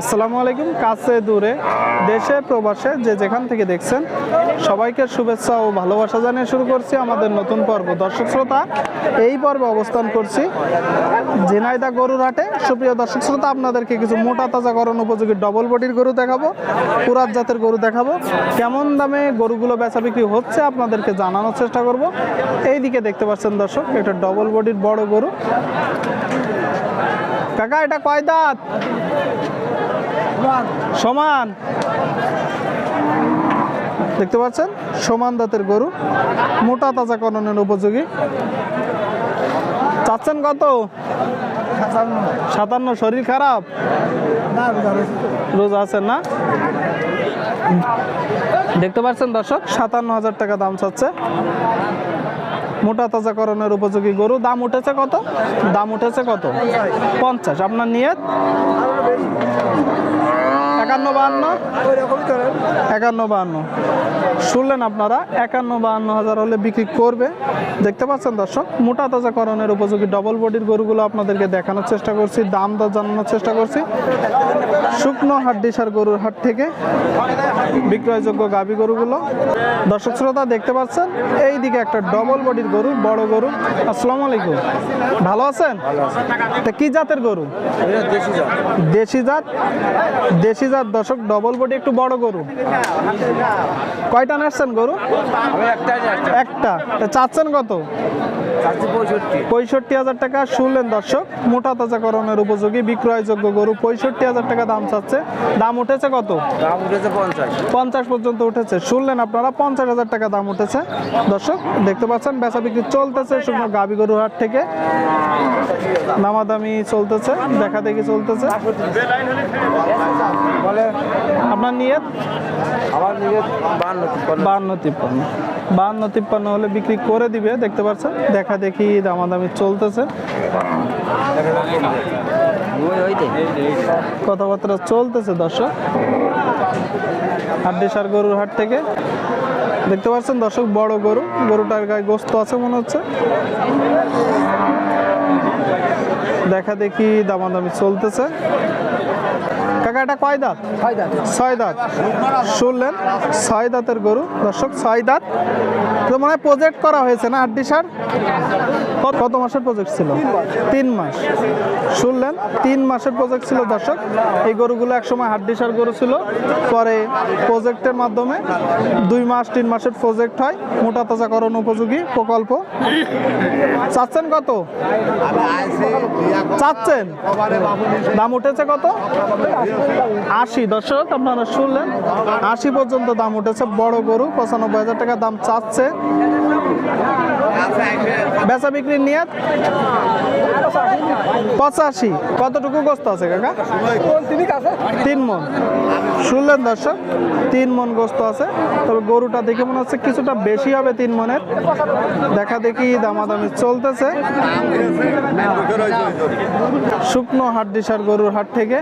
আসসালামু আলাইকুম, কাছে দূরে, দেশে, প্রবাসে, যে যেখান থেকে দেখছেন, সবাইকে শুভেচ্ছা ও ভালোবাসা জানিয়ে শুরু করছি আমাদের নতুন পর্ব। দর্শক শ্রোতা, এই পর্বে অবস্থান করছি ঝিনাইদা গরুর হাটে। সুপ্রিয় দর্শক শ্রোতা, আপনাদেরকে কিছু মোটা তাজা তাজাকরণ উপযোগী ডবল বডির গরু দেখাবো পুরাত জাতের গরু দেখাবো। কেমন দামে গরুগুলো বেচা বিক্রি হচ্ছে আপনাদেরকে জানানোর চেষ্টা করব। এই দিকে দেখতে পাচ্ছেন দর্শক, এটা ডবল বডির বড় গরু। কাকা, এটা কয় দাঁত? সমান। দেখতে পাচ্ছেন? সমান দাঁতের গরু, মোটা তাজা করণের উপযোগী। চাচ্ছেন কত? সাতান্ন। শরীর খারাপ? রোজ আছেন না? দেখতে পাচ্ছেন দর্শক, সাতান্ন হাজার টাকা দাম চাচ্ছে। মোটা তাজাকরণের উপযোগী গরু। দাম উঠেছে কত? দাম উঠেছে কত? পঞ্চাশ। আপনার নিয়ত? একান্ন বাহান্ন? একান্ন বাহান্ন। শুনলেন আপনারা একান্ন বাহান্ন হাজার হলে বিক্রি করবে। দেখতে পাচ্ছেন দর্শক মোটা তাজাকরণের উপযোগী ডবল বডির গরুগুলো আপনাদেরকে দেখানোর চেষ্টা করছি দাম দর জানানোর চেষ্টা করছি। শুকনো হাড্ডিসার গরুর হাট থেকে বিক্রয়যোগ্য গাভী গরুগুলো। দর্শক শ্রোতা দেখতে পাচ্ছেন এই দিকে একটা ডবল বডির গরু বড় গরু। আসসালামু আলাইকুম। ভালো আছেন? তা কি জাতের গরু? দেশি জাত? দেশি জাত দর্শক ডবল বডি একটু বড় গরু। কয়টা নাচছেন গরু? একটা চাচ্ছেন কত? পঁয়ষট্টি। হাজার টাকা শুনলেন দর্শক মোটা তাজাকরণের উপযোগী বিক্রয়যোগ্য গরু পঁয়ষট্টি হাজার টাকা দাম চাচ্ছে। দাম উঠেছে কত? দাম উঠেছে পঞ্চাশ। পঞ্চাশ পর্যন্ত উঠেছে। শুনলেন আপনারা পঞ্চাশ হাজার টাকা দাম উঠেছে। দর্শক দেখতে পাচ্ছেন বেচা বিক্রি চলতেছে শুকনো গাবি গরুর হাট থেকে। দামাদামি চলতেছে দেখা দেখি চলতেছে। বলে আপনার নিয়ে আমার নিজে বান্ন তিপ্পান্ন। বাহান্ন তিপ্পান্ন হলে বিক্রি করে দিবে, দেখতে পাচ্ছেন দেখা দেখি দামাদামি চলতেছে। কথাবার্তা চলতেছে, দর্শক। হাড্ডিসার গরুর হাট থেকে। দেখতে পাচ্ছেন দর্শক, বড় গরু। গরুটার গায়ে গোস্ত আছে মনে হচ্ছে। দেখা দেখি দামাদামি চলতেছে। কাকা এটা কয় দাঁত? ছয় দাঁত। শুনলেন ছয় দাঁতের গরু। দর্শক ছয় দাঁত। তো মনে হয় প্রজেক্ট করা হয়েছে না আড্ডি সার? কত- মাসের প্রজেক্ট ছিল? তিন মাস। শুনলেন তিন মাসের প্রজেক্ট ছিল দর্শক। এই গরুগুলো একসময় হাড্ডি সার গরু ছিল। পরে প্রজেক্টের মাধ্যমে দুই মাস তিন মাসের প্রজেক্ট হয়। মোটা তাজাকরণ উপযোগী প্রকল্প। চাচ্ছেন কত? চাচ্ছেন? দাম উঠেছে কত? আশি। দর্শক, আপনারা শুনলেন। আশি পর্যন্ত দাম উঠেছে। বড় গরু, পঁচানব্বই হাজার টাকা দাম চাচ্ছে। বেচা বিক্রির নিয়ত? পঁচাশি। কতটুকু গোস্ত আছে কাকা? তিন মন শুনলেন দর্শক, তিন মন গোস্ত আছে। তবে গরুটা দেখে মনে হচ্ছে কিছুটা বেশি হবে তিন মনের দেখা দেখি দামাদামি চলতেছে। শুকনো হাড্ডিসার গরুর হাট থেকে।